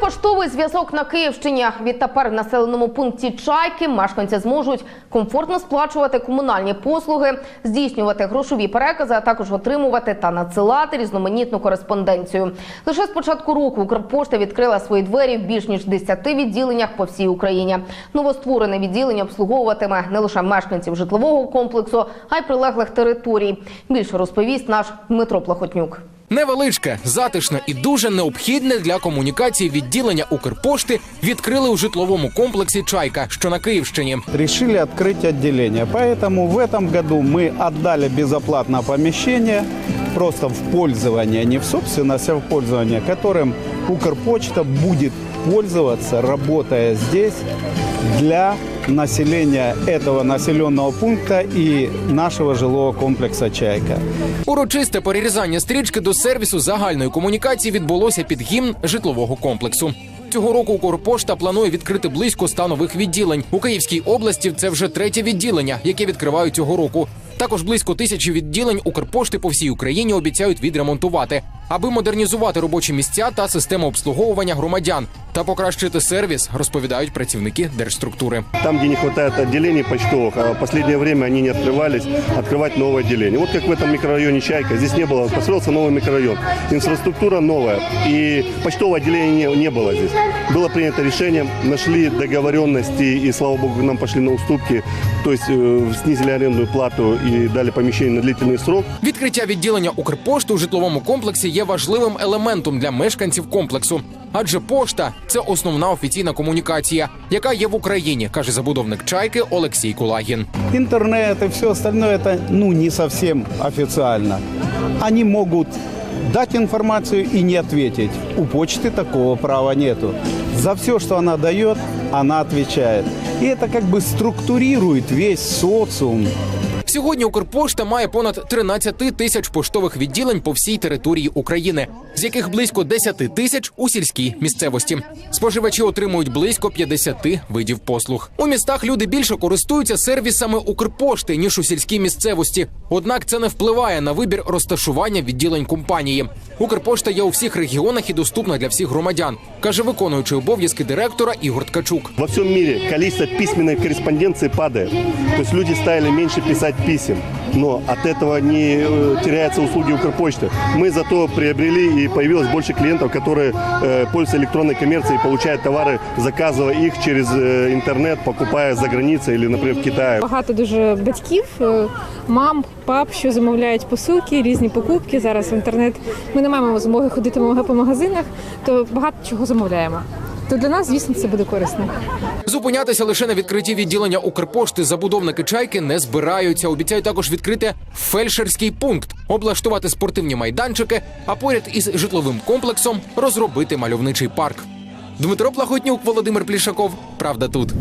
поштовий зв'язок на Київщині. Відтепер в населеному пункті Чайки мешканці зможуть комфортно сплачувати комунальні послуги, здійснювати грошові перекази, а також отримувати та надсилати різноманітну кореспонденцію. Лише з початку року Укрпошта відкрила свої двері в більш ніж 10 відділеннях по всій Україні. Новостворене відділення обслуговуватиме не лише мешканців житлового комплексу, а й прилеглих територій. Більше розповість наш Дмитро Плахотнюк. Невеличке, затишне і дуже необхідне для комунікації відділення Укрпошти відкрили у житловому комплексі Чайка, що на Київщині. решили открыть отделение. Поэтому в этом году мы отдали безоплатно помещение просто в пользование, не в собственность, а в пользование, которым Укрпочта будет пользоваться, работая здесь для населения этого населенного пункта и нашего жилого комплекса «Чайка». Урочисте перерізання стрічки до сервісу загальної комунікації відбулося під гімн житлового комплексу. Цього року Укрпошта планує відкрити близько ста нових відділень. У Київській області це вже третє відділення, яке відкривають цього року. Також близько тисячі відділень Укрпошти по всій Україні обіцяють відремонтувати, аби модернізувати робочі місця та систему обслуговування громадян та покращити сервіс, розповідають працівники держструктури. Там, где не хватает отделений почтовых, а в последнее время они не открывались, открывать новое отделение. Вот как в этом микрорайоне Чайка. Здесь не было, построился новый микрорайон. Инфраструктура новая. И почтового отделения не, не было здесь. Было принято решение, нашли договоренности и, слава богу, нам пошли на уступки. То есть э, снизили арендную плату и дали помещение на длительный срок. Відкриття відділення Укрпошти у житловому комплексі є важливим елементом для мешканців комплексу, адже пошта це основна офіційна комунікація, яка є в Україні, каже забудовник чайки Олексій Кулагін. Интернет и все остальное это ну не совсем официально. Они могут дать информацию и не ответить. У почты такого права нету. За все, что она дает, она отвечает. И это как бы структурирует весь социум. Сьогодні Укрпошта має понад 13 тисяч поштових відділень по всій території України, з яких близько 10 тисяч у сільській місцевості. Споживачі отримують близько 50 видів послуг. У містах люди більше користуються сервісами Укрпошти ніж у сільській місцевості. Однак це не впливає на вибір розташування відділень компанії. Укрпошта є у всіх регіонах і доступна для всіх громадян, каже виконуючий обов'язки директора Ігор Ткачук. Во всем мире количество письменной корреспонденции падает. То есть люди стали меньше писать писем. Но от этого не э, теряются услуги Укрпочты. Мы зато приобрели и появилось больше клиентов, которые э, пользуются электронной коммерцией, получают товары, заказывая их через э, интернет, покупая за границей или, например, в Китае. Багато дуже батьків, е, мам, пап, що замовляють посилки, різні покупки. Зараз в інтернет. Ми не маємо змоги ходити по магазинах, то багато чого замовляємо. То для нас, звісно, це буде корисно. Зупинятися лише на відкритті відділення Укрпошти забудовники чайки не збираються. Обіцяють також відкрити фельдшерський пункт, облаштувати спортивні майданчики, а поряд із житловим комплексом розробити мальовничий парк. Дмитро Плахотнюк, Володимир Плішаков. Правда тут.